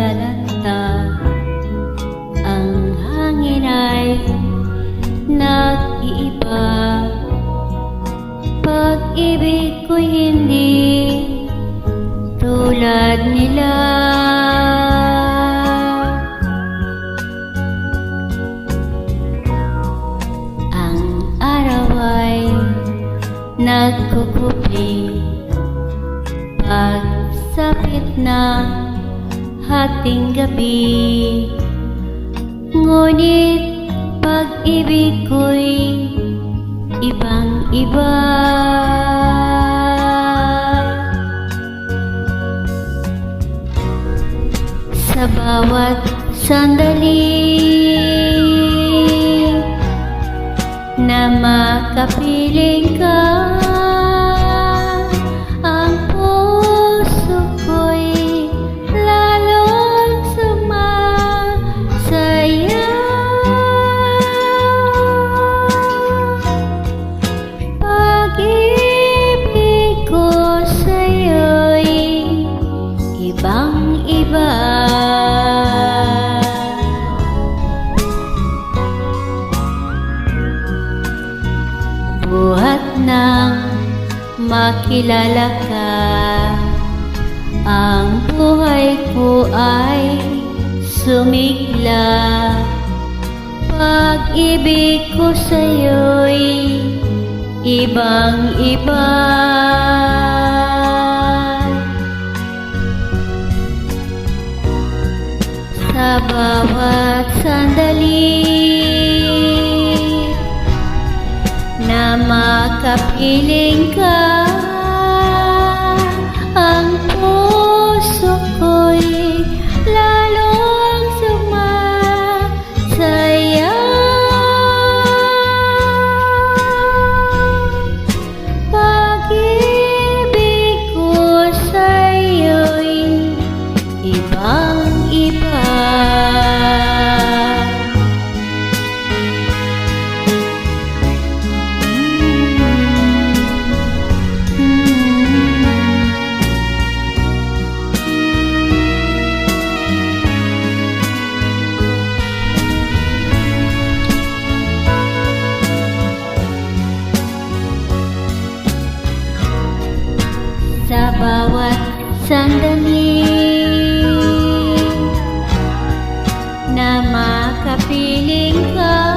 nalalanta Ang hangin ay nag-iiba. Pag-ibig ko hindi tulad nila. Ang araw ay nagkukupli Pagsapit ng hating gabi. Ngunit pag-ibig ko'y ibang-iba Sa bawat sandali Na makapiling ka makilala ka. Ang buhay ko ay sumigla. Pag-ibig ko sa'yo'y ibang-iba. Sa bawat sandali Na makapiling ka sa bawat sandali na makapiling ka.